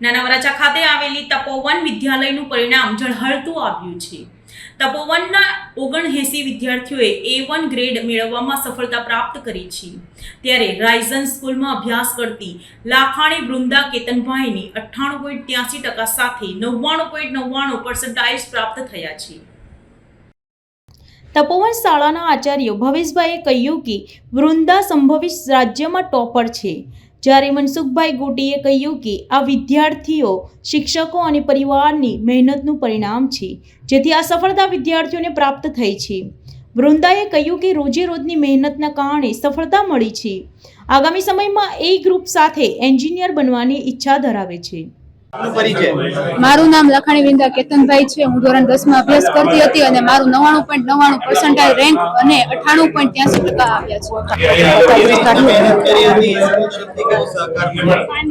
નાના ખાતે આવેલી તપોવન વિદ્યાલયનું પરિણામ ઝળહળતું આવ્યું છે. તપોવનના ઓગણએંસી વિદ્યાર્થીઓએ એ વન ગ્રેડ મેળવવામાં સફળતા પ્રાપ્ત કરી છે. ત્યારે રાઇઝન સ્કૂલમાં અભ્યાસ કરતી લાખાણી વૃંદા કેતનભાઈની અઠ્ઠાણું પોઈન્ટ ત્યાસી ટકા સાથે નવ્વાણું પોઈન્ટ નવ્વાણું પર્સન્ટાઇજ પ્રાપ્ત થયા છે. તપોવન શાળાના આચાર્ય ભવેશભાઈએ કહ્યું કે વૃંદા સંભવિત રાજ્યમાં ટોપર છે. જ્યારે મનસુખભાઈ ગોટીએ કહ્યું કે આ વિદ્યાર્થીઓ શિક્ષકો અને પરિવારની મહેનતનું પરિણામ છે, જેથી આ સફળતા વિદ્યાર્થીઓને પ્રાપ્ત થઈ છે. વૃંદાએ કહ્યું કે રોજે રોજની મહેનતના કારણે સફળતા મળી છે. આગામી સમયમાં એ ગ્રુપ સાથે એન્જિનિયર બનવાની ઈચ્છા ધરાવે છે. મારું નામ લખાણી વિંદા કેતનભાઈ છે. હું ધોરણ દસમાં અભ્યાસ કરતી હતી અને મારું નવાણું પોઈન્ટ નવ્વાણું પર્સન્ટાઇલ રેન્ક અને અઠ્ઠાણું પોઈન્ટ ત્યાંસી ટકા આવ્યા છે?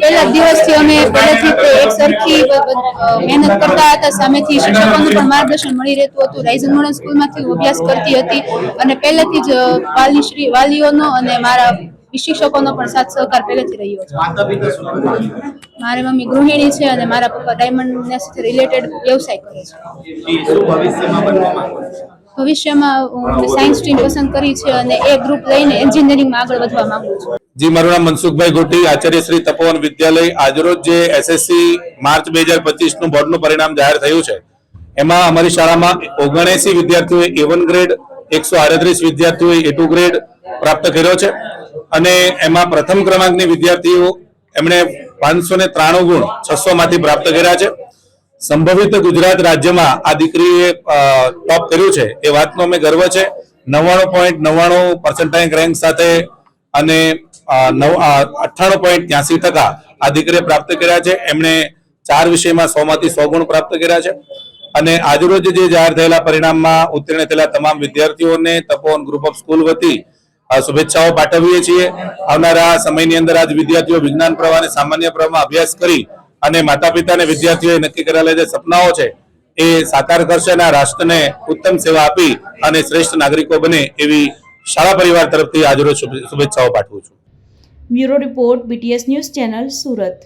પહેલા દિવસથી અમે પહેલેથી એક સરખી મહેનત કરતા હતા. સામેથી શિક્ષકોનું પણ માર્ગદર્શન મળી રહેતું હતું. રાઇઝન મોડલ સ્કૂલમાંથી હું અભ્યાસ કરતી હતી. અને પહેલેથી જ વાલી શ્રી વાલીઓનો અને મારા શિક્ષકોનો પણ સાથ સહકાર પહેલેથી રહ્યો છે? મારી મમ્મી ગૃહિણી છે અને મારા પપ્પા ડાયમંડ સાથે રિલેટેડ વ્યવસાય કરે છે. ભવિષ્યમાં બનવા માંગો છો? ભવિષ્યમાં હું સાયન્સ સ્ટ્રીમ પસંદ કરી છે અને એ ગ્રુપ લઈને એન્જિનિયરિંગમાં આગળ વધવા માંગુ છું. જી મારું નામ મનસુખભાઈ ગોટી આચાર્ય શ્રી તપોવન વિદ્યાલય. આજરોજ જે એસએસસી માર્ચ બે હજાર પચીસનું બોર્ડનું પરિણામ જાહેર થયું છે એમાં અમારી શાળામાં ઓગણએસી વિદ્યાર્થીઓએ એ વન ગ્રેડ એકસો આડત્રીસ વિદ્યાર્થીઓએ એ ટુ ગ્રેડ પ્રાપ્ત કર્યો છે. અને એમાં પ્રથમ ક્રમાંકની વિદ્યાર્થીઓ એમણે પાંચસો ને ત્રાણું ગુણ છસો માંથી પ્રાપ્ત કર્યા છે. સંભવિત ગુજરાત રાજ્યમાં આ દીકરીએ ટોપ કર્યું છે. એ વાતનો અમે ગર્વ છે. નવ્વાણું પોઈન્ટ નવ્વાણું પર્સન્ટાઇજ રેન્ક સાથે અને નવ અઠ્ઠાણું પોઈન્ટ ત્યાસી ટકા આ દીકરીએ પ્રાપ્ત કર્યા છે. એમણે ચાર વિષયમાં સો માંથી સો ગુણ પ્રાપ્ત કર્યા છે. અને આજરોજ જે જાહેર થયેલા પરિણામમાં ઉત્તીર્ણ થયેલા તમામ વિદ્યાર્થીઓને તપોવન ગ્રુપ ઓફ સ્કૂલ વતી શુભેચ્છાઓ પાઠવીએ છીએ. આવનારા સમયની અંદર આજ વિદ્યાર્થીઓ વિજ્ઞાન પ્રવાહ સામાન્ય પ્રવાહમાં અભ્યાસ કરી અને માતા પિતા વિદ્યાર્થીઓએ નક્કી કરેલા જે સપનાઓ છે, એ સાકાર કરશે અને રાષ્ટ્રને ઉત્તમ સેવા આપી અને શ્રેષ્ઠ નાગરિકો બને એવી શાળા પરિવાર તરફથી આજરોજ શુભેચ્છાઓ પાઠવું છું. Bureau report BTS news channel, Surat.